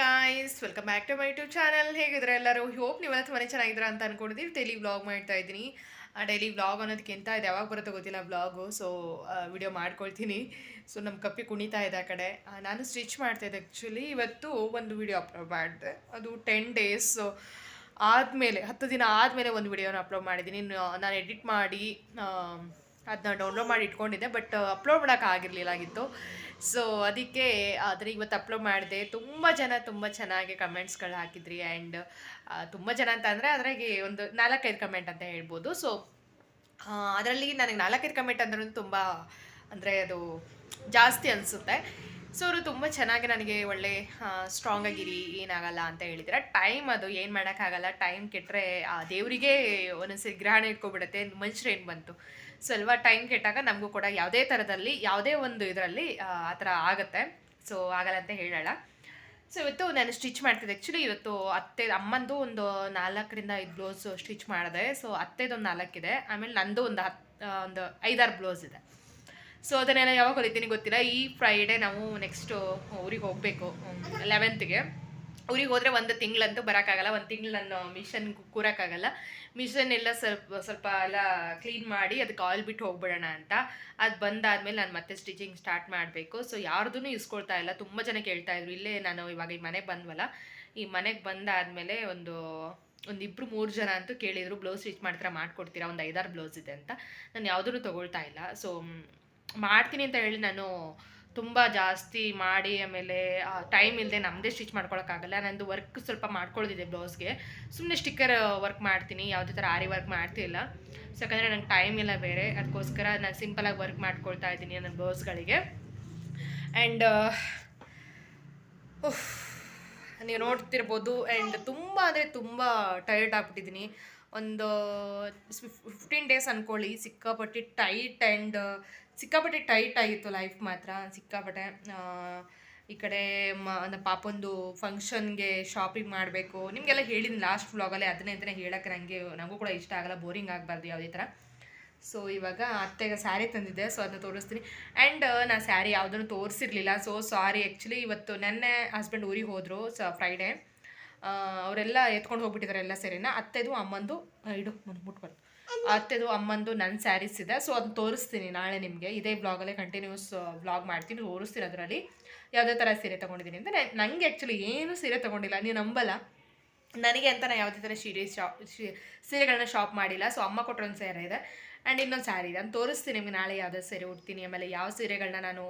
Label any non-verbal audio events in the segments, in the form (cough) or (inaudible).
Guys welcome back to my YouTube channel ಹೇಗಿದ್ರೆ ಎಲ್ಲರೂ? Hope ನೀವೆಲ್ಲ ತುಂಬಾ ಚೆನ್ನಾಗಿದ್ದೀರಾ ಅಂತ ಅನ್ಕೊಂಡಿದ್ದೀವಿ ಡೈಲಿ ವ್ಲಾಗ್ ಮಾಡ್ತಾ ಇದ್ದೀನಿ. ಡೈಲಿ ವ್ಲಾಗ್ ಅನ್ನೋದಕ್ಕಿಂತ ಇದು ಯಾವಾಗ ಬರುತ್ತೋ ಗೊತ್ತಿಲ್ಲ ವ್ಲಾಗು ಸೊ ವಿಡಿಯೋ ಮಾಡ್ಕೊಳ್ತೀನಿ. ಸೊ ನಮ್ಮ ಕಪ್ಪಿ ಕುಣಿತಾ ಇದೆ ಆ ಕಡೆ. ನಾನು ಸ್ಟಿಚ್ ಮಾಡ್ತಾ ಇದ್ದೆ ಆ್ಯಕ್ಚುಲಿ ಇವತ್ತು ಒಂದು ವಿಡಿಯೋ ಅಪ್ಲೋಡ್ ಮಾಡಿದೆ. ಅದು ಟೆನ್ ಡೇಸ್ ಆದಮೇಲೆ, ಹತ್ತು ದಿನ ಆದಮೇಲೆ ಒಂದು ವಿಡಿಯೋನ ಅಪ್ಲೋಡ್ ಮಾಡಿದ್ದೀನಿ. ನಾನು ಎಡಿಟ್ ಮಾಡಿ ಅದನ್ನ ಡೌನ್ಲೋಡ್ ಮಾಡಿ ಇಟ್ಕೊಂಡಿದ್ದೆ ಬಟ್ ಅಪ್ಲೋಡ್ ಮಾಡೋಕೆ ಆಗಿರಲಿಲ್ಲ ಆಗಿತ್ತು. ಸೊ ಅದಕ್ಕೆ ಆದರೆ ಇವತ್ತು ಅಪ್ಲೋಡ್ ಮಾಡಿದೆ. ತುಂಬ ಜನ ತುಂಬ ಚೆನ್ನಾಗಿ ಕಮೆಂಟ್ಸ್ಗಳು ಹಾಕಿದ್ರಿ ಆ್ಯಂಡ್ ತುಂಬ ಜನ ಅಂತ ಅಂದರೆ ಅದ್ರಾಗೆ ಒಂದು ನಾಲ್ಕೈದು ಕಮೆಂಟ್ ಅಂತ ಹೇಳ್ಬೋದು. ಸೊ ಅದರಲ್ಲಿ ನನಗೆ ನಾಲ್ಕೈದು ಕಮೆಂಟ್ ಅಂದ್ರೂ ತುಂಬ, ಅಂದರೆ ಅದು ಜಾಸ್ತಿ ಅನಿಸುತ್ತೆ. ಸೊ ಅವರು ತುಂಬ ಚೆನ್ನಾಗಿ ನನಗೆ ಒಳ್ಳೆ ಸ್ಟ್ರಾಂಗ್ ಆಗಿರಿ, ಏನಾಗಲ್ಲ ಅಂತ ಹೇಳಿದ್ರೆ. ಟೈಮ್ ಅದು, ಏನು ಮಾಡೋಕ್ಕಾಗಲ್ಲ. ಟೈಮ್ ಕೆಟ್ಟರೆ ಆ, ದೇವರಿಗೆ ಒಂದೊಂದ್ಸರಿ ಗ್ರಹಣ ಇಟ್ಕೊಬಿಡುತ್ತೆ. ಮನುಷ್ಯರು ಏನು ಬಂತು? ಸ್ವಲ್ಪ ಟೈಮ್ ಕೆಟ್ಟಾಗ ನಮಗೂ ಕೂಡ ಯಾವುದೇ ಥರದಲ್ಲಿ ಯಾವುದೇ ಒಂದು ಇದರಲ್ಲಿ, ಆ ಥರ ಆಗುತ್ತೆ. ಸೊ ಆಗಲ್ಲ ಅಂತ ಹೇಳೋಣ ಸೊ ಇವತ್ತು ನಾನು ಸ್ಟಿಚ್ ಮಾಡ್ತಿದ್ದೆ. ಆ್ಯಕ್ಚುಲಿ ಇವತ್ತು ಅತ್ತೆ, ಅಮ್ಮಂದು ಒಂದು ನಾಲ್ಕರಿಂದ ಐದು ಬ್ಲೌಸ್ ಸ್ಟಿಚ್ ಮಾಡಿದೆ. ಸೊ ಅತ್ತೆದೊಂದು ನಾಲ್ಕಿದೆ. ಆಮೇಲೆ ನಂದು ಒಂದು ಹತ್ತು ಒಂದು ಐದಾರು ಬ್ಲೌಸ್ ಇದೆ. ಸೊ ಅದನ್ನೆಲ್ಲ ಯಾವಾಗ ಹೊಲಿತೀನಿ ಗೊತ್ತಿಲ್ಲ. ಈ ಫ್ರೈಡೇ ನಾವು ನೆಕ್ಸ್ಟು ಊರಿಗೆ ಹೋಗಬೇಕು ಲೆವೆಂತ್ಗೆ ಊರಿಗೆ ಹೋದರೆ ಒಂದು ತಿಂಗಳಂತೂ ಬರೋಕ್ಕಾಗಲ್ಲ, ಒಂದು ತಿಂಗಳು ನಾನು ಮಿಷನ್ ಕೂರೋಕ್ಕಾಗಲ್ಲ. ಮಿಷನ್ ಎಲ್ಲ ಸ್ವಲ್ಪ ಸ್ವಲ್ಪ ಎಲ್ಲ ಕ್ಲೀನ್ ಮಾಡಿ ಅದಕ್ಕೆ ಆಯಿಲ್ ಬಿಟ್ಟು ಹೋಗ್ಬಿಡೋಣ ಅಂತ. ಅದು ಬಂದಾದ್ಮೇಲೆ ನಾನು ಮತ್ತೆ ಸ್ಟಿಚಿಂಗ್ ಸ್ಟಾರ್ಟ್ ಮಾಡಬೇಕು. ಸೊ ಯಾರ್ದೂ ಇಸ್ಕೊಳ್ತಾ ಇಲ್ಲ, ತುಂಬ ಜನ ಕೇಳ್ತಾ ಇದ್ರು, ಇಲ್ಲೇ ನಾನು ಇವಾಗ ಈ ಮನೆಗೆ ಬಂದ್ವಲ್ಲ. ಈ ಮನೆಗೆ ಬಂದಾದಮೇಲೆ ಒಂದು ಒಂದು ಇಬ್ಬರು ಮೂರು ಜನ ಅಂತೂ ಕೇಳಿದರು ಬ್ಲೌಸ್ ಸ್ಟಿಚ್ ಮಾಡ್ತೀರಾ ಮಾಡ್ಕೊಡ್ತೀರಾ, ಒಂದು ಐದಾರು ಬ್ಲೌಸ್ ಇದೆ ಅಂತ. ನಾನು ಯಾವುದೂ ತಗೊಳ್ತಾ ಇಲ್ಲ. ಸೊ ಮಾಡ್ತೀನಿ ಅಂತ ಹೇಳಿ ನಾನು ತುಂಬ ಜಾಸ್ತಿ ಮಾಡಿ ಆಮೇಲೆ ಟೈಮ್ ಇಲ್ಲದೆ ನಮ್ಮದೇ ಸ್ಟಿಚ್ ಮಾಡ್ಕೊಳಕ್ಕಾಗಲ್ಲ. ನಂದು ವರ್ಕ್ ಸ್ವಲ್ಪ ಮಾಡ್ಕೊಳ್ಳೋದಿದೆ ಬ್ಲೌಸ್ಗೆ ಸುಮ್ಮನೆ ಸ್ಟಿಕ್ಕರ್ ವರ್ಕ್ ಮಾಡ್ತೀನಿ. ಯಾವುದೇ ಥರ ಆರಿ ವರ್ಕ್ ಮಾಡ್ತಿಲ್ಲ. ಸೊ ಯಾಕಂದರೆ ನಂಗೆ ಟೈಮ್ ಇಲ್ಲ ಬೇರೆ. ಅದಕ್ಕೋಸ್ಕರ ನಾನು ಸಿಂಪಲಾಗಿ ವರ್ಕ್ ಮಾಡ್ಕೊಳ್ತಾ ಇದ್ದೀನಿ ನನ್ನ ಬ್ಲೌಸ್ಗಳಿಗೆ ಆ್ಯಂಡ್ ನೀವು ನೋಡ್ತಿರ್ಬೋದು. ಆ್ಯಂಡ್ ತುಂಬ ಅಂದರೆ ತುಂಬ ಟೈರ್ಡ್ ಆಗ್ಬಿಟ್ಟಿದ್ದೀನಿ. ಒಂದು ಫಿಫ್ಟೀನ್ ಡೇಸ್ ಅಂದ್ಕೊಳ್ಳಿ ಸಿಕ್ಕಾಪಟ್ಟಿ ಟೈಟ್ ಆ್ಯಂಡ್ ಸಿಕ್ಕಾಪಟ್ಟೆ ಟೈಟ್ ಆಗಿತ್ತು ಲೈಫ್ ಮಾತ್ರ. ಸಿಕ್ಕಾಪಟ್ಟೆ ಈ ಕಡೆ ಮ ನಮ್ಮ ಪಾಪೊಂದು ಫಂಕ್ಷನ್ಗೆ ಶಾಪಿಂಗ್ ಮಾಡಬೇಕು. ನಿಮಗೆಲ್ಲ ಹೇಳಿದ್ದೀನಿ ಲಾಸ್ಟ್ ವ್ಲಾಗಲ್ಲೇ ಅದನ್ನೇ ಅಂತಲೇ ಹೇಳೋಕ್ಕೆ ನನಗೆ ನನಗೂ ಕೂಡ ಇಷ್ಟ ಆಗಲ್ಲ ಬೋರಿಂಗ್ ಆಗಬಾರ್ದು ಯಾವುದೇ ಥರ. ಸೊ ಇವಾಗ ಅತ್ತೆಗೆ ಸ್ಯಾರಿ ತಂದಿದ್ದೆ ಸೊ ಅದನ್ನ ತೋರಿಸ್ತೀನಿ. ಆ್ಯಂಡ್ ನಾನು ಸ್ಯಾರಿ ಯಾವುದನ್ನು ತೋರಿಸಿರ್ಲಿಲ್ಲ. ಸೊ ಸಾರಿ ಆ್ಯಕ್ಚುಲಿ ಇವತ್ತು ನೆನ್ನೆ ಹಸ್ಬೆಂಡ್ ಊರಿಗೆ ಹೋದರು, ಸ ಫ್ರೈಡೇ ಅವರೆಲ್ಲ ಎತ್ಕೊಂಡು ಹೋಗ್ಬಿಟ್ಟಿದ್ದಾರೆ ಎಲ್ಲ ಸರಿನಾ. ಅತ್ತೆದು, ಅಮ್ಮಂದು ಇಡು ಮುಟ್ಬಾರ್ದು ಅತ್ತೆದು ಅಮ್ಮಂದು ನನ್ನ ಸ್ಯಾರೀಸ್ ಇದೆ. ಸೊ ಅದನ್ನ ತೋರಿಸ್ತೀನಿ ನಾಳೆ ನಿಮಗೆ. ಇದೇ ಬ್ಲಾಗಲ್ಲೇ ಕಂಟಿನ್ಯೂಸ್ ಬ್ಲಾಗ್ ಮಾಡ್ತೀನಿ. ತೋರಿಸ್ತೀನಿ ಅದರಲ್ಲಿ. ಯಾವುದೇ ಥರ ಸೀರೆ ತೊಗೊಂಡಿದ್ದೀನಿ ಅಂತ ನನಗೆ ಆ್ಯಕ್ಚುಲಿ ಏನು ಸೀರೆ ತೊಗೊಂಡಿಲ್ಲ. ನೀವು ನಂಬಲ್ಲ. ನನಗೆ ಅಂತ ನಾನು ಯಾವುದೇ ಥರ ಸೀರೆ ಶಾಪ್ ಸೀರೆಗಳನ್ನ ಶಾಪ್ ಮಾಡಿಲ್ಲ. ಸೊ ಅಮ್ಮ ಕೊಟ್ಟರೊಂದು ಸೀರೆ ಇದೆ. ಆ್ಯಂಡ್ ಇನ್ನೊಂದು ಸ್ಯಾರಿ ಇದೆ ನಾನು ತೋರಿಸ್ತೀನಿ ನಿಮಗೆ ನಾಳೆ ಯಾವುದೇ ಸೀರೆ ಉಡ್ತೀನಿ, ಆಮೇಲೆ ಯಾವ ಸೀರೆಗಳನ್ನ ನಾನು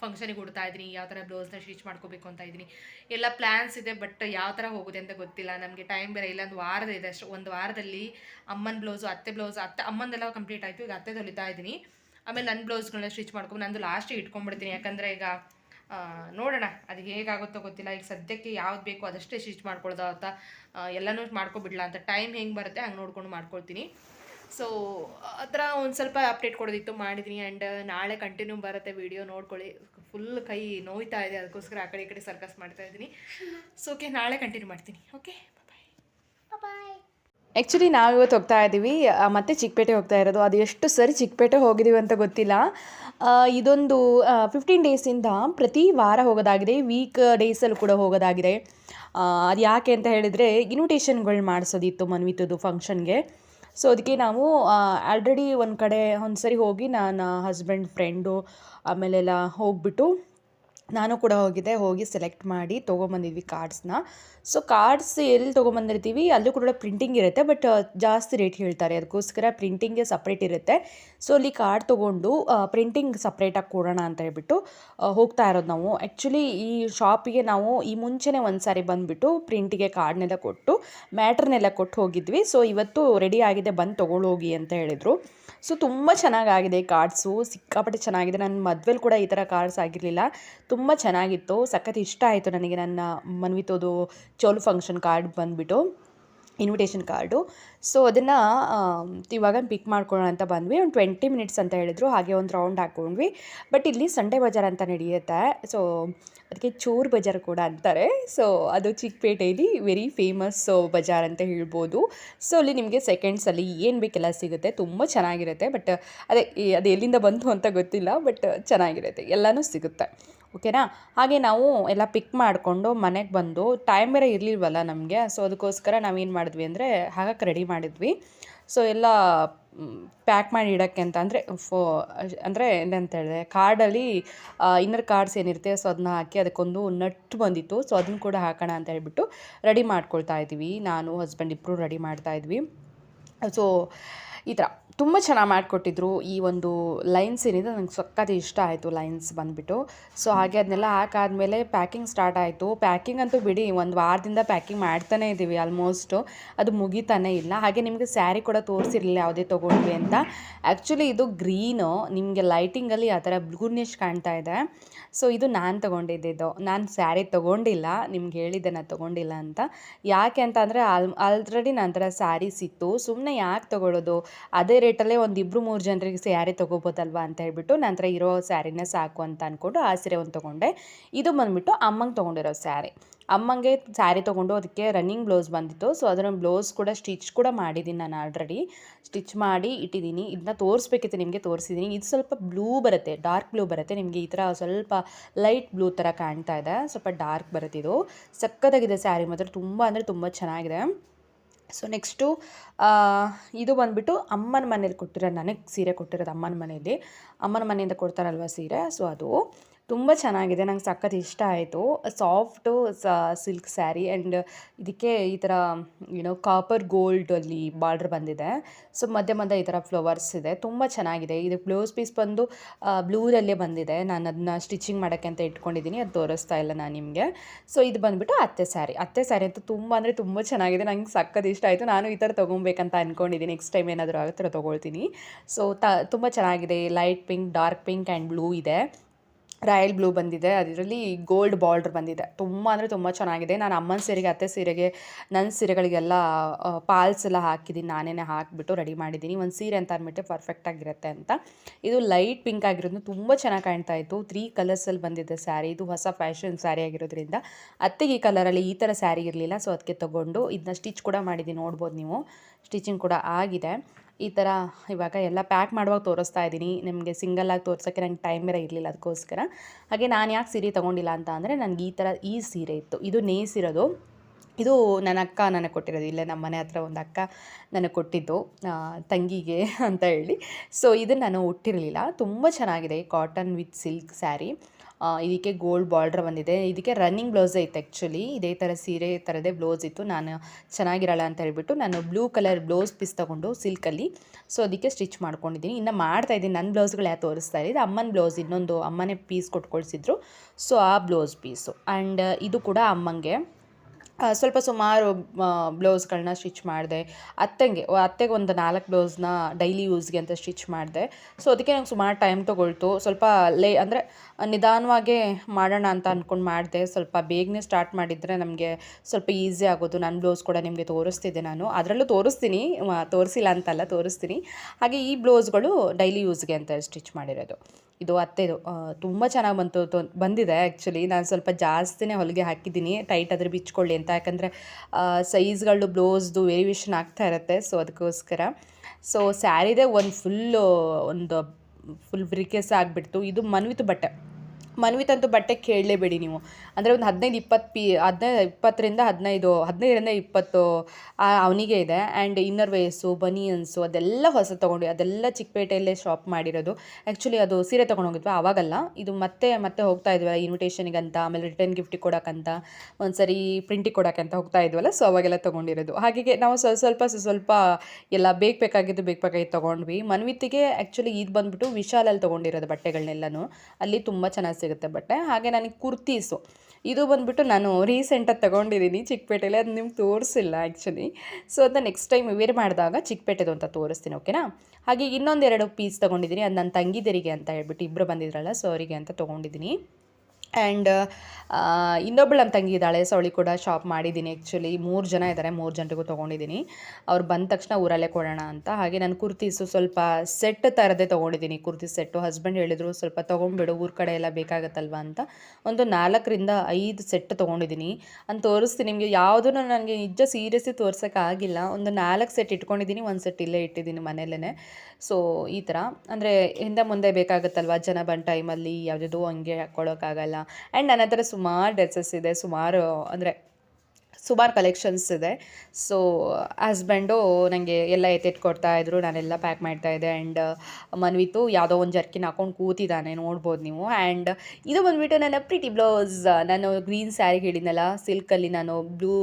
ಫಂಕ್ಷನಿಗೆ ಉಡ್ತಾ ಇದ್ದೀನಿ, ಯಾವ ಥರ ಬ್ಲೌಸ್ನ ಸ್ಟಿಚ್ ಮಾಡ್ಕೋಬೇಕು ಅಂತ ಇದ್ದೀನಿ. ಎಲ್ಲ ಪ್ಲ್ಯಾನ್ಸ್ ಇದೆ ಬಟ್ ಯಾವ ಥರ ಹೋಗುತ್ತೆ ಅಂತ ಗೊತ್ತಿಲ್ಲ. ನಮಗೆ ಟೈಮ್ ಬೇರೆ, ಇಲ್ಲ ಒಂದು ವಾರದ ಇದೆ ಅಷ್ಟು, ಒಂದು ವಾರದಲ್ಲಿ ಅಮ್ಮನ ಬ್ಲೌಸು ಅತ್ತೆ ಬ್ಲೌಸ್ ಅತ್ತೆ, ಅಮ್ಮಂದೆಲ್ಲ ಕಂಪ್ಲೀಟ್ ಆಯಿತು, ಈಗ ಅತ್ತೆ ತೊಳಿತಾ ಇದ್ದೀನಿ. ಆಮೇಲೆ ನನ್ನ ಬ್ಲೌಸ್ಗಳನ್ನ ಸ್ಟಿಚ್ ಮಾಡ್ಕೊಂಡು ನಂದು ಲಾಸ್ಟಿಗೆ ಇಟ್ಕೊಂಡ್ಬಿಡ್ತೀನಿ. ಯಾಕಂದರೆ ಈಗ ನೋಡೋಣ, ಅದು ಹೇಗಾಗುತ್ತೋ ಗೊತ್ತಿಲ್ಲ. ಈಗ ಸದ್ಯಕ್ಕೆ ಯಾವ್ದು ಬೇಕೋ ಅದಷ್ಟೇ ಸ್ಟಿಚ್ ಮಾಡ್ಕೊಳ್ದ ಅಂತ ಎಲ್ಲನೂ ಮಾಡ್ಕೊಬಿಡ್ಲಾ ಅಂತ ಟೈಮ್ ಹೆಂಗೆ ಬರುತ್ತೆ ಹಂಗೆ ನೋಡ್ಕೊಂಡು ಮಾಡ್ಕೊಳ್ತೀನಿ. ಸೊ ಆ ಥರ ಒಂದು ಸ್ವಲ್ಪ ಅಪ್ಡೇಟ್ ಕೊಡೋದಿತ್ತು ಮಾಡಿದ್ದೀನಿ ಆ್ಯಂಡ್ ನಾಳೆ ಕಂಟಿನ್ಯೂ ಬರುತ್ತೆ ವಿಡಿಯೋ ನೋಡ್ಕೊಳ್ಳಿ. ಫುಲ್ ಕೈ ನೋಯ್ತಾ ಇದೆ ಅದಕ್ಕೋಸ್ಕರ ಆ ಕಡೆ ಈ ಕಡೆ ಸರ್ಕಸ್ ಮಾಡ್ತಾ ಇದ್ದೀನಿ. ಸೊ ಓಕೆ ನಾಳೆ ಕಂಟಿನ್ಯೂ ಮಾಡ್ತೀನಿ. ಓಕೆ ಬಾಯ್ ಆ್ಯಕ್ಚುಲಿ ನಾವು ಇವತ್ತು ಹೋಗ್ತಾ ಇದ್ದೀವಿ ಮತ್ತೆ ಚಿಕ್ಕಪೇಟೆ ಹೋಗ್ತಾ ಇರೋದು. ಅದು ಎಷ್ಟು ಸರಿ ಚಿಕ್ಕಪೇಟೆ ಹೋಗಿದ್ದೀವಿ ಅಂತ ಗೊತ್ತಿಲ್ಲ. ಇದೊಂದು ಫಿಫ್ಟೀನ್ ಡೇಸಿಂದ ಪ್ರತಿ ವಾರ ಹೋಗೋದಾಗಿದೆ ವೀಕ್ ಡೇಸಲ್ಲೂ ಕೂಡ ಹೋಗೋದಾಗಿದೆ. ಅದು ಯಾಕೆ ಅಂತ ಹೇಳಿದರೆ ಇನ್ವಿಟೇಷನ್ಗಳು ಮಾಡಿಸೋದಿತ್ತು ಮನ್ವಿತದ್ದು ಫಂಕ್ಷನ್ಗೆ ಸೊ ಅದಕ್ಕೆ ನಾವು ಆಲ್ರೆಡಿ ಒಂದು ಕಡೆ ಒಂದು ಸರಿ ಹೋಗಿ ನಾನು ಹಸ್ಬೆಂಡ್ ಫ್ರೆಂಡು ಆಮೇಲೆಲ್ಲ ಹೋಗ್ಬಿಟ್ಟು ನಾನು ಕೂಡ ಹೋಗಿದ್ದೆ, ಹೋಗಿ ಸೆಲೆಕ್ಟ್ ಮಾಡಿ ತೊಗೊಂಬಂದಿದ್ವಿ ಕಾರ್ಡ್ಸ್ನ ಸೊ ಕಾರ್ಡ್ಸ್ ಎಲ್ಲಿ ತೊಗೊಂಬಂದಿರ್ತೀವಿ, ಅಲ್ಲೂ ಕೂಡ ಪ್ರಿಂಟಿಂಗ್ ಇರುತ್ತೆ ಬಟ್ ಜಾಸ್ತಿ ರೇಟ್ ಹೇಳ್ತಾರೆ. ಅದಕ್ಕೋಸ್ಕರ ಪ್ರಿಂಟಿಂಗ್ಗೆ ಸಪ್ರೇಟ್ ಇರುತ್ತೆ. ಸೊ ಅಲ್ಲಿ ಕಾರ್ಡ್ ತೊಗೊಂಡು ಪ್ರಿಂಟಿಂಗ್ ಸಪ್ರೇಟಾಗಿ ಕೊಡೋಣ ಅಂತ ಹೇಳ್ಬಿಟ್ಟು ಹೋಗ್ತಾ ಇರೋದು ನಾವು. ಆ್ಯಕ್ಚುಲಿ ಈ ಶಾಪಿಗೆ ನಾವು ಈ ಮುಂಚೆನೇ ಒಂದು ಸಾರಿ ಬಂದುಬಿಟ್ಟು ಪ್ರಿಂಟಿಗೆ ಕಾರ್ಡ್ನೆಲ್ಲ ಕೊಟ್ಟು ಮ್ಯಾಟ್ರನ್ನೆಲ್ಲ ಕೊಟ್ಟು ಹೋಗಿದ್ವಿ. ಸೊ ಇವತ್ತು ರೆಡಿ ಆಗಿದೆ, ಬಂದು ಹೋಗಿ ಅಂತ ಹೇಳಿದರು. ಸೊ ತುಂಬ ಚೆನ್ನಾಗಾಗಿದೆ ಕಾರ್ಡ್ಸು ಸಿಕ್ಕಾಪಟ್ಟೆ ಚೆನ್ನಾಗಿದೆ. ನನ್ನ ಮದುವೆಲಿ ಕೂಡ ಈ ಥರ ಕಾರ್ಡ್ಸ್ ಆಗಿರಲಿಲ್ಲ. ತುಂಬ ಚೆನ್ನಾಗಿತ್ತು. ಸಖತ್ ಇಷ್ಟ ಆಯಿತು ನನಗೆ ನನ್ನ ಮನ್ವಿತೋದು ಚೋಲು ಫಂಕ್ಷನ್ ಕಾರ್ಡ್ ಬಂದುಬಿಟ್ಟು ಇನ್ವಿಟೇಷನ್ ಕಾರ್ಡು ಸೊ ಅದನ್ನು ಇವಾಗ ಪಿಕ್ ಮಾಡ್ಕೊಳ್ಳೋಣ ಅಂತ ಬಂದ್ವಿ. ಒಂದು ಟ್ವೆಂಟಿ ಮಿನಿಟ್ಸ್ ಅಂತ ಹೇಳಿದ್ರು. ಹಾಗೆ ಒಂದು ರೌಂಡ್ ಹಾಕ್ಕೊಂಡ್ವಿ ಬಟ್ ಇಲ್ಲಿ ಸಂಡೇ ಬಜಾರ್ ಅಂತ ನಡೆಯುತ್ತೆ. ಸೊ ಅದಕ್ಕೆ ಚೂರು ಬಜಾರ್ ಕೂಡ ಅಂತಾರೆ. ಸೊ ಅದು ಚಿಕ್ಕಪೇಟೆಯಲ್ಲಿ ವೆರಿ ಫೇಮಸ್ ಬಜಾರ್ ಅಂತ ಹೇಳ್ಬೋದು. ಸೊ ಅಲ್ಲಿ ನಿಮಗೆ ಸೆಕೆಂಡ್ಸಲ್ಲಿ ಏನು ಬೇಕೆಲ್ಲ ಸಿಗುತ್ತೆ. ತುಂಬ ಚೆನ್ನಾಗಿರುತ್ತೆ. ಬಟ್ ಅದೇ ಅದು ಎಲ್ಲಿಂದ ಬಂತು ಅಂತ ಗೊತ್ತಿಲ್ಲ. ಬಟ್ ಚೆನ್ನಾಗಿರುತ್ತೆ. ಎಲ್ಲನೂ ಸಿಗುತ್ತೆ. ಓಕೆನಾ? ಹಾಗೆ ನಾವು ಎಲ್ಲ ಪಿಕ್ ಮಾಡಿಕೊಂಡು ಮನೆಗೆ ಬಂದು ಟೈಮ್ ಬೇರೆ ಇರಲಿಲ್ವಲ್ಲ ನಮಗೆ ಸೊ ಅದಕ್ಕೋಸ್ಕರ ನಾವೇನು ಮಾಡಿದ್ವಿ ಅಂದರೆ ಹಾಗಕ್ಕೆ ರೆಡಿ ಮಾಡಿದ್ವಿ. ಸೊ ಎಲ್ಲ ಪ್ಯಾಕ್ ಮಾಡಿ ಇಡೋಕ್ಕೆ ಅಂತ ಅಂದರೆ ಫೋ ಅಂದರೆ ಏನಂತ ಹೇಳಿದೆ ಕಾರ್ಡಲ್ಲಿ ಇನ್ನರ್ ಕಾರ್ಡ್ಸ್ ಏನಿರುತ್ತೆ ಸೊ ಅದನ್ನ ಹಾಕಿ ಅದಕ್ಕೊಂದು ನಟ್ ಬಂದಿತ್ತು. ಸೊ ಅದನ್ನು ಕೂಡ ಹಾಕೋಣ ಅಂತ ಹೇಳ್ಬಿಟ್ಟು ರೆಡಿ ಮಾಡ್ಕೊಳ್ತಾ ಇದ್ವಿ ನಾನು ಹಸ್ಬೆಂಡ್ ಇಬ್ಬರು ರೆಡಿ ಮಾಡ್ತಾ ಇದ್ವಿ. ಸೊ ಈ ಥರ ತುಂಬ ಚೆನ್ನಾಗಿ ಮಾಡಿಕೊಟ್ಟಿದ್ರು ಈ ಒಂದು ಲೈನ್ಸ್ ಏನಿದೆ, ನಂಗೆ ಸಖತ್ ಇಷ್ಟ ಆಯಿತು ಲೈನ್ಸ್ ಬಂದುಬಿಟ್ಟು. ಸೊ ಹಾಗೆ ಅದನ್ನೆಲ್ಲ ಹಾಕಾದ್ಮೇಲೆ ಪ್ಯಾಕಿಂಗ್ ಸ್ಟಾರ್ಟ್ ಆಯಿತು. ಪ್ಯಾಕಿಂಗ್ ಅಂತೂ ಬಿಡಿ, ಒಂದು ವಾರದಿಂದ ಪ್ಯಾಕಿಂಗ್ ಮಾಡ್ತಾನೇ ಇದ್ದೀವಿ ಆಲ್ಮೋಸ್ಟು ಅದು ಮುಗಿತಾನೇ ಇಲ್ಲ. ಹಾಗೆ ನಿಮಗೆ ಸ್ಯಾರಿ ಕೂಡ ತೋರಿಸಿರಲಿಲ್ಲ, ಯಾವುದೇ ತೊಗೊಂಡ್ವಿ ಅಂತ. ಆ್ಯಕ್ಚುಲಿ ಇದು ಗ್ರೀನು ನಿಮಗೆ ಲೈಟಿಂಗಲ್ಲಿ ಆ ಥರ ಬ್ಲೂನಿಶ್ ಕಾಣ್ತಾ ಇದೆ. ಸೊ ಇದು ನಾನು ತೊಗೊಂಡಿದ್ದಿದ್ದು ನಾನು ಸ್ಯಾರಿ ತೊಗೊಂಡಿಲ್ಲ, ನಿಮ್ಗೆ ಹೇಳಿದ್ದೆ ನಾನು ತೊಗೊಂಡಿಲ್ಲ ಅಂತ. ಯಾಕೆ ಅಂತ ಅಂದರೆ, ಆಲ್ ಆಲ್ರೆಡಿ ನನ್ನ ಥರ ಸ್ಯಾರಿ ಇತ್ತು. ಸುಮ್ಮನೆ ಯಾಕೆ ತೊಗೊಳ್ಳೋದು ಅದೇ ರೇಟಲ್ಲೇ ಒಂದು ಇಬ್ಬರು ಮೂರು ಜನರಿಗೆ ಸ್ಯಾರಿ ತೊಗೋಬೋದಲ್ವಾ ಅಂತ ಹೇಳ್ಬಿಟ್ಟು ನಂತರ ಇರೋ ಸ್ಯಾರಿನ ಸಾಕು ಅಂತ ಅಂದ್ಕೊಂಡು ಆ ಸೀರೆ ಒಂದು ತೊಗೊಂಡೆ. ಇದು ಬಂದುಬಿಟ್ಟು ಅಮ್ಮಂಗೆ ತೊಗೊಂಡಿರೋ ಸ್ಯಾರಿ. ಅಮ್ಮಂಗೆ ಸ್ಯಾರಿ ತೊಗೊಂಡು ಅದಕ್ಕೆ ರನ್ನಿಂಗ್ ಬ್ಲೌಸ್ ಬಂದಿತ್ತು. ಸೊ ಅದರ ಬ್ಲೌಸ್ ಕೂಡ ಸ್ಟಿಚ್ ಕೂಡ ಮಾಡಿದ್ದೀನಿ ನಾನು ಆಲ್ರೆಡಿ ಸ್ಟಿಚ್ ಮಾಡಿ ಇಟ್ಟಿದ್ದೀನಿ ಇದನ್ನ ತೋರಿಸ್ಬೇಕಿತ್ತು ನಿಮಗೆ ತೋರಿಸಿದ್ದೀನಿ ಇದು ಸ್ವಲ್ಪ ಬ್ಲೂ ಬರುತ್ತೆ ಡಾರ್ಕ್ ಬ್ಲೂ ಬರುತ್ತೆ. ನಿಮಗೆ ಈ ಥರ ಸ್ವಲ್ಪ ಲೈಟ್ ಬ್ಲೂ ಥರ ಕಾಣ್ತಾ ಇದೆ. ಸ್ವಲ್ಪ ಡಾರ್ಕ್ ಬರುತ್ತೆ ಇದು. ಸಕ್ಕತ್ತಾಗಿದೆ ಸ್ಯಾರಿ ಮಾತ್ರ. ತುಂಬ ಅಂದರೆ ತುಂಬ ಚೆನ್ನಾಗಿದೆ. ಸೊ ನೆಕ್ಸ್ಟು ಇದು ಬಂದುಬಿಟ್ಟು ಅಮ್ಮನ ಮನೇಲಿ ಕೊಟ್ಟಿರೋದು, ನನಗೆ ಸೀರೆ ಕೊಟ್ಟಿರೋದು ಅಮ್ಮನ ಮನೆಯಲ್ಲಿ. ಅಮ್ಮನ ಮನೆಯಿಂದ ಕೊಡ್ತಾರಲ್ವ ಸೀರೆ? ಸೊ ಅದು. ತುಂಬ ಚೆನ್ನಾಗಿದೆ, ನಂಗೆ ಸಖತ್ ಇಷ್ಟ ಆಯಿತು. ಸಾಫ್ಟು ಸಿಲ್ಕ್ ಸ್ಯಾರಿ ಆ್ಯಂಡ್ ಇದಕ್ಕೆ ಈ ಥರ ಏನೋ ಕಾಪರ್ ಗೋಲ್ಡಲ್ಲಿ ಬಾರ್ಡ್ರ್ ಬಂದಿದೆ. ಸೊ, ಮಧ್ಯ ಮಧ್ಯ ಈ ಥರ ಫ್ಲವರ್ಸ್ ಇದೆ. ತುಂಬ ಚೆನ್ನಾಗಿದೆ. ಇದು ಬ್ಲೌಸ್ ಪೀಸ್ ಬಂದು ಬ್ಲೂರಲ್ಲೇ ಬಂದಿದೆ. ನಾನು ಅದನ್ನ ಸ್ಟಿಚಿಂಗ್ ಮಾಡೋಕ್ಕೆ ಅಂತ ಇಟ್ಕೊಂಡಿದ್ದೀನಿ ಅದು ತೋರಿಸ್ತಾ ಇಲ್ಲ ನಾನು ನಿಮಗೆ. ಸೊ, ಇದು ಬಂದುಬಿಟ್ಟು ಅತ್ತೆ ಸ್ಯಾರಿ. ಅತ್ತೆ ಸ್ಯಾರಿ ಅಂತೂ ತುಂಬ ಅಂದರೆ ತುಂಬ ಚೆನ್ನಾಗಿದೆ. ನಂಗೆ ಸಖತ್ ಇಷ್ಟ ಆಯಿತು. ನಾನು ಈ ಥರ ತೊಗೊಬೇಕಂತ ಅಂದ್ಕೊಂಡಿದ್ದೀನಿ ನೆಕ್ಸ್ಟ್ ಟೈಮ್ ಏನಾದರೂ ಆಗುತ್ತೆ ತೊಗೊಳ್ತೀನಿ. ಸೊ, ತ, ತುಂಬ ಚೆನ್ನಾಗಿದೆ. Light pink, dark pink and blue ಇದೆ. ರಾಯಲ್ ಬ್ಲೂ ಬಂದಿದೆ. ಅದರಲ್ಲಿ ಗೋಲ್ಡ್ ಬಾರ್ಡ್ರ್ ಬಂದಿದೆ. ತುಂಬ ಅಂದರೆ ತುಂಬ ಚೆನ್ನಾಗಿದೆ. ನಾನು ಅಮ್ಮನ ಸೀರೆಗೆ, ಅತ್ತೆ ಸೀರೆಗೆ ನನ್ನ ಸೀರೆಗಳಿಗೆಲ್ಲ ಪಾಲ್ಸ್ ಎಲ್ಲ ಹಾಕಿದ್ದೀನಿ ನಾನೇ ಹಾಕಿಬಿಟ್ಟು ರೆಡಿ ಮಾಡಿದ್ದೀನಿ ಒಂದು ಸೀರೆ ಅಂತ ಅಂದ್ಬಿಟ್ಟು ಪರ್ಫೆಕ್ಟಾಗಿರುತ್ತೆ ಅಂತ. ಇದು ಲೈಟ್ ಪಿಂಕ್ ಆಗಿರೋದು ತುಂಬ ಚೆನ್ನಾಗಿ ಕಾಣ್ತಾ ಇತ್ತು. ತ್ರೀ ಕಲರ್ಸಲ್ಲಿ ಬಂದಿದೆ ಸ್ಯಾರಿ. ಇದು ಹೊಸ ಫ್ಯಾಷನ್ ಸ್ಯಾರಿ ಆಗಿರೋದ್ರಿಂದ. ಅತ್ತೆಗೆ ಈ ಕಲರಲ್ಲಿ ಈ ಥರ ಸ್ಯಾರಿ ಇರಲಿಲ್ಲ. ಸೊ ಅದಕ್ಕೆ ತೊಗೊಂಡು ಇದನ್ನ ಸ್ಟಿಚ್ ಕೂಡ ಮಾಡಿದ್ದೀನಿ ನೋಡ್ಬೋದು ನೀವು. ಸ್ಟಿಚಿಂಗ್ ಕೂಡ ಆಗಿದೆ. ಈ ಥರ ಇವಾಗ ಎಲ್ಲ ಪ್ಯಾಕ್ ಮಾಡುವಾಗ ತೋರಿಸ್ತಾ ಇದ್ದೀನಿ. ನಿಮಗೆ ಸಿಂಗಲ್ಲಾಗಿ ತೋರ್ಸೋಕ್ಕೆ ನಂಗೆ ಟೈಮ್ ಬೇರೆ ಇರಲಿಲ್ಲ ಅದಕ್ಕೋಸ್ಕರ. ಹಾಗೆ ನಾನು ಯಾಕೆ ಸೀರೆ ತೊಗೊಂಡಿಲ್ಲ ಅಂತ ಅಂದರೆ ನನಗೆ ಈ ಥರ ಈ ಸೀರೆ ಇತ್ತು. ಇದು ನೇಸಿರೋದು. ಇದು ನನ್ನ ಅಕ್ಕ ನನಗೆ ಕೊಟ್ಟಿರೋದು. ಇಲ್ಲೇ ನಮ್ಮ ಮನೆ ಹತ್ರ ಒಂದು ಅಕ್ಕ ನನಗೆ ಕೊಟ್ಟಿದ್ದು. ತಂಗಿಗೆ ಅಂತ ಹೇಳಿ. ಸೊ ಇದನ್ನು ನಾನು ಉಟ್ಟಿರಲಿಲ್ಲ. ತುಂಬ ಚೆನ್ನಾಗಿದೆ ಕಾಟನ್ ವಿತ್ ಸಿಲ್ಕ್ ಸ್ಯಾರಿ ಇದಕ್ಕೆ ಗೋಲ್ಡ್ ಬಾರ್ಡ್ರ್ ಬಂದಿದೆ. ಇದಕ್ಕೆ ರನ್ನಿಂಗ್ ಬ್ಲೌಸೇ ಇತ್ತು ಆ್ಯಕ್ಚುಲಿ ಇದೇ ಥರ ಸೀರೆ ಥರದೇ ಬ್ಲೌಸ್ ಇತ್ತು. ನಾನು ಚೆನ್ನಾಗಿರಲ್ಲ ಅಂತ ಹೇಳ್ಬಿಟ್ಟು ನಾನು ಬ್ಲೂ ಕಲರ್ ಬ್ಲೌಸ್ ಪೀಸ್ ತೊಗೊಂಡು ಸಿಲ್ಕಲ್ಲಿ ಸೊ ಅದಕ್ಕೆ ಸ್ಟಿಚ್ ಮಾಡ್ಕೊಂಡಿದ್ದೀನಿ. ಇನ್ನು ಮಾಡ್ತಾಯಿದ್ದೀನಿ ನನ್ನ ಬ್ಲೌಸ್ಗಳು ಯಾವ ತೋರಿಸ್ತಾ ಇದೆ ಇದು ಅಮ್ಮನ ಬ್ಲೌಸ್ ಇನ್ನೊಂದು ಅಮ್ಮನೇ ಪೀಸ್ ಕೊಟ್ಕೊಳ್ಸಿದ್ರು. ಸೊ ಆ ಬ್ಲೌಸ್ ಪೀಸು ಆ್ಯಂಡ್ ಇದು ಕೂಡ ಅಮ್ಮಂಗೆ. ಸ್ವಲ್ಪ ಸುಮಾರು ಬ್ಲೌಸ್ಗಳನ್ನ ಸ್ಟಿಚ್ ಮಾಡಿದೆ. ಅತ್ತೆಗೆ ಅತ್ತೆಗೆ ಒಂದು ನಾಲ್ಕು ಬ್ಲೌಸ್ನ ಡೈಲಿ ಯೂಸ್ಗೆ ಅಂತ ಸ್ಟಿಚ್ ಮಾಡಿದೆ. ಸೊ, ಅದಕ್ಕೆ ನಂಗೆ ಸುಮಾರು ಟೈಮ್ ತೊಗೊಳ್ತು. ಸ್ವಲ್ಪ ಲೇ, ಅಂದರೆ ನಿಧಾನವಾಗೇ ಮಾಡೋಣ ಅಂತ ಅಂದ್ಕೊಂಡು ಮಾಡಿದೆ. ಸ್ವಲ್ಪ ಬೇಗನೆ ಸ್ಟಾರ್ಟ್ ಮಾಡಿದರೆ ನಮಗೆ ಸ್ವಲ್ಪ ಈಸಿ ಆಗೋದು. ನನ್ನ ಬ್ಲೌಸ್ ಕೂಡ ನಿಮಗೆ ತೋರಿಸ್ತಿದ್ದೆ ನಾನು. ಅದರಲ್ಲೂ ತೋರಿಸ್ತೀನಿ. ತೋರಿಸಿಲ್ಲ ಅಂತಲ್ಲ, ತೋರಿಸ್ತೀನಿ. ಹಾಗೆ ಈ ಬ್ಲೌಸ್ಗಳು ಡೈಲಿ ಯೂಸ್ಗೆ ಅಂತ ಸ್ಟಿಚ್ ಮಾಡಿರೋದು. ಇದು ಅತ್ತೆದು ತುಂಬ ಚೆನ್ನಾಗಿ ಬಂತು ಬಂದಿದೆ ಆ್ಯಕ್ಚುಲಿ ನಾನು ಸ್ವಲ್ಪ ಜಾಸ್ತಿನೇ ಹೊಲಿಗೆ ಹಾಕಿದ್ದೀನಿ. ಟೈಟ್ ಆದರೆ ಬಿಚ್ಕೊಳ್ಳಿ ಅಂತ. ಯಾಕಂದರೆ ಸೈಜ್ಗಳು ಬ್ಲೌಸ್ದು ವೇರಿಯೇಷನ್ ಆಗ್ತಾ ಇರುತ್ತೆ. ಸೊ ಅದಕ್ಕೋಸ್ಕರ. ಸೊ ಸ್ಯಾರಿದೆ ಒಂದು ಫುಲ್ಲು ಒಂದು ಫುಲ್ ಬ್ರಿಕೇಸ್ ಆಗಿಬಿಡ್ತು. ಇದು ಮನ್ವಿತು ಬಟ್ಟೆ. ಮನ್ವಿತಂತೂ ಬಟ್ಟೆ ಕೇಳಲೇಬೇಡಿ ನೀವು. ಅಂದರೆ ಒಂದು ಹದಿನೈದು ಇಪ್ಪತ್ತು ಪಿ, ಹದಿನೈದು ಇಪ್ಪತ್ತರಿಂದ ಹದಿನೈದು, ಹದಿನೈದರಿಂದ ಇಪ್ಪತ್ತು ಅವನಿಗೆ ಇದೆ. ಆ್ಯಂಡ್ ಇನ್ನರ್ ವೇಸು ಬನಿಯನ್ಸು ಅದೆಲ್ಲ ಹೊಸ ತೊಗೊಂಡು, ಅದೆಲ್ಲ ಚಿಕ್ಕಪೇಟೆಯಲ್ಲೇ ಶಾಪ್ ಮಾಡಿರೋದು. ಆ್ಯಕ್ಚುಲಿ ಅದು ಸೀರೆ ತೊಗೊಂಡು ಹೋಗಿದ್ವಿ? ಆವಾಗಲ್ಲ ಇದು ಮತ್ತೆ ಮತ್ತೆ ಹೋಗ್ತಾ ಇದ್ವಲ್ಲ ಇನ್ವಿಟೇಷನಿಗೆ ಅಂತ ಆಮೇಲೆ ರಿಟರ್ನ್ ಗಿಫ್ಟಿಗೆ ಕೊಡೋಕ್ಕಂತ ಒಂದು ಸರಿ ಪ್ರಿಂಟಿಗೆ ಕೊಡೋಕ್ಕೆ ಅಂತ ಹೋಗ್ತಾ ಇದ್ವಲ್ಲ ಸೊ ಅವಾಗೆಲ್ಲ ತೊಗೊಂಡಿರೋದು. ಹಾಗೆ ನಾವು ಸ್ವಲ್ಪ ಸ್ವಲ್ಪ ಸ್ವಲ್ಪ ಎಲ್ಲ ಬೇಕು ಬೇಕಾಗಿದ್ದು ಬೇಕು ಬೇಕಾಗಿದ್ದು ತೊಗೊಂಡ್ವಿ. ಮನ್ವಿತಿಗೆ ಆ್ಯಕ್ಚುಲಿ ಇದು ಬಂದುಬಿಟ್ಟು ವಿಶಾಲಲ್ಲಿ ತೊಗೊಂಡಿರೋದು ಬಟ್ಟೆಗಳನ್ನೆಲ್ಲನೂ ಅಲ್ಲಿ ತುಂಬ ಚೆನ್ನಾಗಿ ಸಿಗುತ್ತೆ, ಬಟ್ಟೆ. ಹಾಗೆ ನನಗೆ ಕುರ್ತೀಸು. ಇದು ಬಂದುಬಿಟ್ಟು ನಾನು ರೀಸೆಂಟಾಗಿ ತೊಗೊಂಡಿದ್ದೀನಿ ಚಿಕ್ಕಪೇಟೆಯಲ್ಲಿ ಅದು ನಿಮ್ಗೆ ತೋರಿಸಿಲ್ಲ ಆ್ಯಕ್ಚುಲಿ ಸೊ ಅದನ್ನ ನೆಕ್ಸ್ಟ್ ಟೈಮ್ ವೇರ್ ಮಾಡಿದಾಗ ಚಿಕ್ಕಪೇಟೆದು ಅಂತ ತೋರಿಸ್ತೀನಿ, ಓಕೆನಾ? ಹಾಗೆ ಇನ್ನೊಂದೆರಡು ಪೀಸ್ ತೊಗೊಂಡಿದ್ದೀನಿ, ಅದು ನನ್ನ ತಂಗಿದರಿಗೆ ಅಂತ ಹೇಳ್ಬಿಟ್ಟು ಇಬ್ಬರು ಬಂದಿದ್ರಲ್ಲ ಸೊ ಅವರಿಗೆ ಅಂತ ತೊಗೊಂಡಿದ್ದೀನಿ. ಆ್ಯಂಡ್ ಇನ್ನೊಬ್ಬಳು ನಮ್ಮ ತಂಗಿ ಇದ್ದಾಳೆ ಸೊ ಅವಳಿಗೆ ಕೂಡ ಶಾಪ್ ಮಾಡಿದ್ದೀನಿ ಆ್ಯಕ್ಚುಲಿ ಮೂರು ಜನ ಇದ್ದಾರೆ ಮೂರು ಜನರಿಗೂ ತೊಗೊಂಡಿದ್ದೀನಿ. ಅವ್ರು ಬಂದ ತಕ್ಷಣ ಊರಲ್ಲೇ ಕೊಡೋಣ ಅಂತ. ಹಾಗೆ ನಾನು ಕುರ್ತೀಸು ಸ್ವಲ್ಪ ಸೆಟ್ ಥರದೇ ತೊಗೊಂಡಿದ್ದೀನಿ. ಕುರ್ತಿ ಸೆಟ್ಟು ಹಸ್ಬೆಂಡ್ ಹೇಳಿದರು ಸ್ವಲ್ಪ ತೊಗೊಂಡ್ಬಿಡು, ಊರ ಕಡೆ ಎಲ್ಲ ಬೇಕಾಗತ್ತಲ್ವ ಅಂತ. ಒಂದು ನಾಲ್ಕರಿಂದ ಐದು ಸೆಟ್ ತೊಗೊಂಡಿದ್ದೀನಿ. ಅಂತ ತೋರಿಸ್ತೀನಿ ನಿಮಗೆ. ಯಾವುದೂ ನನಗೆ ನಿಜ ಸೀರಿಯಸ್ಲಿ ತೋರ್ಸೋಕ್ಕಾಗಿಲ್ಲ ಒಂದು ನಾಲ್ಕು ಸೆಟ್ ಇಟ್ಕೊಂಡಿದ್ದೀನಿ, ಒಂದು ಸೆಟ್ ಇಲ್ಲೇ ಇಟ್ಟಿದ್ದೀನಿ ಮನೆಯಲ್ಲೇ ಸೊ ಈ ಥರ ಅಂದರೆ ಹಿಂದೆ ಮುಂದೆ ಬೇಕಾಗುತ್ತಲ್ವ? ಜನ ಬಂದ ಟೈಮಲ್ಲಿ ಯಾವುದೋ ಹಂಗೆ ಹಾಕ್ಕೊಳ್ಳೋಕ್ಕಾಗಲ್ಲ ಆ್ಯಂಡ್ ನನ್ನ ಹತ್ರ ಸುಮಾರು ಡ್ರೆಸ್ಸಸ್ ಇದೆ. ಸುಮಾರು ಅಂದರೆ ಸುಮಾರು ಕಲೆಕ್ಷನ್ಸ್ ಇದೆ. ಸೊ ಹಸ್ಬೆಂಡು ನನಗೆ ಎಲ್ಲ ಎತ್ತೆತ್ತು ಕೊಡ್ತಾ ಇದ್ರು. ನಾನೆಲ್ಲ ಪ್ಯಾಕ್ ಮಾಡ್ತಾ ಇದ್ದೆ. ಆ್ಯಂಡ್ ಮನ್ವಿತು ಯಾವುದೋ ಒಂದು ಜರ್ಕಿನ್ ಹಾಕೊಂಡು ಕೂತಿದ್ದಾನೆ ನೋಡ್ಬೋದು ನೀವು. ಆ್ಯಂಡ್ ಇದು ಬಂದುಬಿಟ್ಟು ನನ್ನ ಪ್ರಿಟಿ ಬ್ಲೌಸ್ ನಾನು ಗ್ರೀನ್ ಸ್ಯಾರಿ ಹೇಳಿದ್ನಲ್ಲ ಸಿಲ್ಕಲ್ಲಿ ನಾನು ಬ್ಲೂ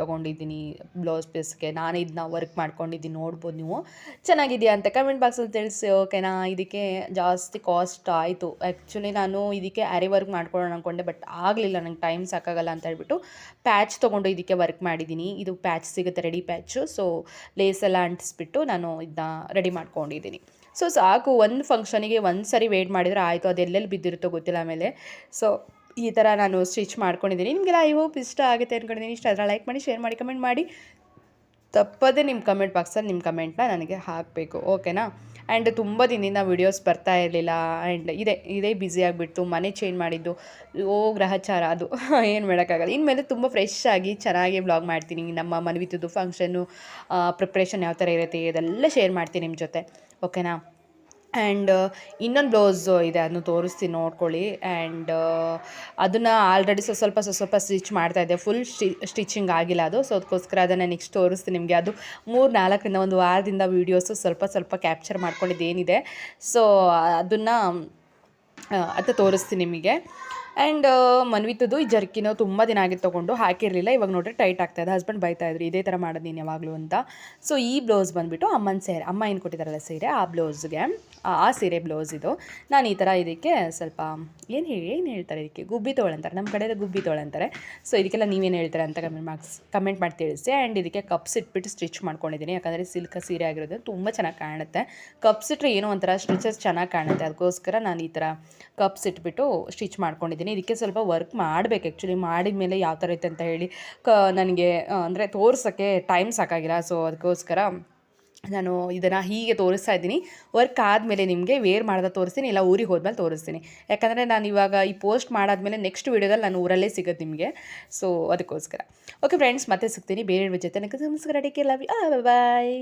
ತೊಗೊಂಡಿದ್ದೀನಿ ಬ್ಲೌಸ್ ಪೀಸ್ಗೆ ನಾನು ಇದನ್ನ ವರ್ಕ್ ಮಾಡ್ಕೊಂಡಿದ್ದೀನಿ. ನೋಡ್ಬೋದು ನೀವು. ಚೆನ್ನಾಗಿದೆಯಾ ಅಂತ ಕಮೆಂಟ್ ಬಾಕ್ಸಲ್ಲಿ ತಿಳಿಸಿ ಓಕೆನಾ ಇದಕ್ಕೆ ಜಾಸ್ತಿ ಕಾಸ್ಟ್ ಆಯಿತು. ಆ್ಯಕ್ಚುಲಿ ನಾನು ಇದಕ್ಕೆ ಅರೆ ವರ್ಕ್ ಮಾಡ್ಕೊಳ್ಳೋಣ ಅಂದ್ಕೊಂಡೆ ಬಟ್ ಆಗಲಿಲ್ಲ. ನಂಗೆ ಟೈಮ್ ಸಾಕಾಗಲ್ಲ ಅಂತ ಹೇಳ್ಬಿಟ್ಟು ಪ್ಯಾಚ್ ತೊಗೊಂಡು ಇದಕ್ಕೆ ವರ್ಕ್ ಮಾಡಿದ್ದೀನಿ. ಇದು ಪ್ಯಾಚ್ ಸಿಗುತ್ತೆ ರೆಡಿ ಪ್ಯಾಚು ಸೊ ಲೇಸ್ ಎಲ್ಲ ಅಂಟಿಸ್ಬಿಟ್ಟು ನಾನು ಇದನ್ನ ರೆಡಿ ಮಾಡ್ಕೊಂಡಿದ್ದೀನಿ. ಸೊ ಸಾಕು ಒಂದು ಫಂಕ್ಷನಿಗೆ ಒಂದು ಸರಿ ವೇಟ್ ಮಾಡಿದರೆ ಆಯಿತು ಅದೆಲ್ಲೆಲ್ಲಿ ಬಿದ್ದಿರುತ್ತೋ ಗೊತ್ತಿಲ್ಲ ಆಮೇಲೆ. ಸೊ ಈ ಥರ ನಾನು ಸ್ಟಿಚ್ ಮಾಡ್ಕೊಂಡಿದ್ದೀನಿ. ನಿಮಗೆಲ್ಲ ಐ ಹೋಪ್ ಇಷ್ಟ ಆಗುತ್ತೆ ಅಂದ್ಕೊಂಡಿದ್ದೀನಿ ಇಷ್ಟ ಅದರ ಲೈಕ್ ಮಾಡಿ ಶೇರ್ ಮಾಡಿ ಕಮೆಂಟ್ ಮಾಡಿ. ತಪ್ಪದೇ ನಿಮ್ಮ ಕಮೆಂಟ್ ಬಾಕ್ಸಲ್ಲಿ ನಿಮ್ಮ ಕಮೆಂಟ್ನ ನನಗೆ ಹಾಕಬೇಕು. ಓಕೆನಾ ಆ್ಯಂಡ್ ತುಂಬ ದಿನದಿಂದ ವೀಡಿಯೋಸ್ ಬರ್ತಾ ಇರಲಿಲ್ಲ. ಆ್ಯಂಡ್ ಇದೇ ಇದೇ ಬ್ಯುಸಿ ಆಗಿಬಿಡ್ತು. ಮನೆ ಚೇಂಜ್ ಮಾಡಿದ್ದು. ಓ, ಗ್ರಹಚಾರ ಅದು. (laughs) ಏನು ಮಾಡೋಕ್ಕಾಗಲ್ಲ. ಇನ್ಮೇಲೆ ತುಂಬ ಫ್ರೆಶ್ ಆಗಿ ಚೆನ್ನಾಗಿ ಬ್ಲಾಗ್ ಮಾಡ್ತೀನಿ. ನಮ್ಮ ಮನ್ವಿತದ್ದು ಫಂಕ್ಷನ್ನು ಪ್ರಿಪ್ರೇಷನ್ ಯಾವ ಥರ ಇರುತ್ತೆ, ಇದೆಲ್ಲ ಶೇರ್ ಮಾಡ್ತೀನಿ ನಿಮ್ಮ ಜೊತೆ. ಓಕೆನಾ ಆ್ಯಂಡ್ ಇನ್ನೊಂದು ಬ್ಲೌಸು ಇದೆ ಅದನ್ನು ತೋರಿಸ್ತೀನಿ ನೋಡ್ಕೊಳ್ಳಿ. ಆ್ಯಂಡ್ ಅದನ್ನು ಆಲ್ರೆಡಿ ಸ್ವಲ್ಪ ಸ್ವಲ್ಪ ಸ್ವಲ್ಪ ಸ್ಟಿಚ್ ಮಾಡ್ತಾ ಇದ್ದೆ. ಫುಲ್ ಸ್ಟಿ ಸ್ಟಿಚಿಂಗ್ ಆಗಿಲ್ಲ ಅದು. ಸೊ ಅದಕ್ಕೋಸ್ಕರ ಅದನ್ನು ನೆಕ್ಸ್ಟ್ ತೋರಿಸ್ತೀನಿ ನಿಮಗೆ. ಅದು ಮೂರು ನಾಲ್ಕರಿಂದ ಒಂದು ವಾರದಿಂದ ವೀಡಿಯೋಸು ಸ್ವಲ್ಪ ಸ್ವಲ್ಪ ಕ್ಯಾಪ್ಚರ್ ಮಾಡ್ಕೊಂಡಿದ್ದೇನಿದೆ. ಸೊ ಅದನ್ನು ಅದು ತೋರಿಸ್ತೀನಿ ನಿಮಗೆ. ಆ್ಯಂಡ್ ಮನ್ವಿತದ್ದು ಈ ಜರ್ಕಿನೋ ತುಂಬ ದಿನ ಆಗಿತ್ತು ತೊಗೊಂಡು ಹಾಕಿರಲಿಲ್ಲ. ಇವಾಗ ನೋಡ್ರಿ ಟೈಟ್ ಆಗ್ತಾ ಇದೆ. ಹಸ್ಬೆಂಡ್ ಬೈತಾ ಇದ್ರು, ಇದೇ ಥರ ಮಾಡೋದು ನೀನು ಯಾವಾಗಲೂ ಅಂತ. ಸೊ ಈ ಬ್ಲೌಸ್ ಬಂದುಬಿಟ್ಟು ಅಮ್ಮನ ಸೀರೆ, ಅಮ್ಮ ಏನು ಕೊಟ್ಟಿದ್ದಾರಲ್ಲ ಸೀರೆ, ಆ ಬ್ಲೌಸ್ಗೆ ಆ ಸೀರೆ ಬ್ಲೌಸ್ ಇದು. ನಾನು ಈ ಥರ ಇದಕ್ಕೆ ಸ್ವಲ್ಪ, ಏನು ಹೇಳಿ, ಏನು ಹೇಳ್ತಾರೆ ಇದಕ್ಕೆ? ಗುಬ್ಬಿ ತೋಳು ಅಂತಾರೆ. ನಮ್ಮ ಕಡೆ ಗುಬ್ಬಿ ತೋಳು ಅಂತಾರೆ. ಸೊ ಇದಕ್ಕೆಲ್ಲ ನೀವೇನು ಹೇಳ್ತಾರೆ ಅಂತ ಕಮೆಂಟ್ ಮಾರ್ಕ್ಸ್ ಕಮೆಂಟ್ ಮಾಡಿ ತಿಳಿಸಿ. ಆ್ಯಂಡ್ ಇದಕ್ಕೆ ಕಪ್ಸ್ ಇಟ್ಬಿಟ್ಟು ಸ್ಟಿಚ್ ಮಾಡ್ಕೊಂಡಿದ್ದೀನಿ ಯಾಕಂದರೆ ಸಿಲ್ಕ್ ಸೀರೆ ಆಗಿರೋದು ತುಂಬ ಚೆನ್ನಾಗಿ ಕಾಣುತ್ತೆ. ಕಪ್ಸ್ ಇಟ್ಟರೆ ಏನೋ ಒಂಥರ ಸ್ಟಿಚಸ್ ಚೆನ್ನಾಗಿ ಕಾಣುತ್ತೆ. ಅದಕ್ಕೋಸ್ಕರ ನಾನು ಈ ಥರ ಕಪ್ಸ್ ಇಟ್ಬಿಟ್ಟು ಸ್ಟಿಚ್ ಮಾಡ್ಕೊಂಡಿದ್ದೀನಿ. ಇದಕ್ಕೆ ಸ್ವಲ್ಪ ವರ್ಕ್ ಮಾಡಬೇಕು ಆ್ಯಕ್ಚುಲಿ ಮಾಡಿದ ಮೇಲೆ ಯಾವ ಥರ ಐತೆ ಅಂತ ಹೇಳಿ ಕ, ನನಗೆ ಅಂದರೆ ತೋರ್ಸೋಕ್ಕೆ ಟೈಮ್ ಸಾಕಾಗಿಲ್ಲ. ಸೊ ಅದಕ್ಕೋಸ್ಕರ ನಾನು ಇದನ್ನು ಹೀಗೆ ತೋರಿಸ್ತಾ ಇದ್ದೀನಿ. ವರ್ಕ್ ಆದಮೇಲೆ ನಿಮಗೆ ವೇರ್ ಮಾಡ್ದಾಗ ತೋರಿಸ್ತೀನಿ, ಇಲ್ಲ ಊರಿಗೆ ಹೋದ್ಮೇಲೆ ತೋರಿಸ್ತೀನಿ. ಯಾಕಂದರೆ ನಾನು ಇವಾಗ ಈ ಪೋಸ್ಟ್ ಮಾಡಾದಮೇಲೆ ನೆಕ್ಸ್ಟ್ ವೀಡಿಯೋದಲ್ಲಿ ನಾನು ಊರಲ್ಲೇ ಸಿಗುತ್ತೆ ನಿಮಗೆ. ಸೊ ಅದಕ್ಕೋಸ್ಕರ. ಓಕೆ ಫ್ರೆಂಡ್ಸ್ ಮತ್ತೆ ಸಿಗ್ತೀನಿ. ಬೇರೆ ಜೊತೆ. ನನಗೆ ನಮಸ್ಕಾರ ಟೇಕ್ ಲವ್ ಯು ಬಾಯ್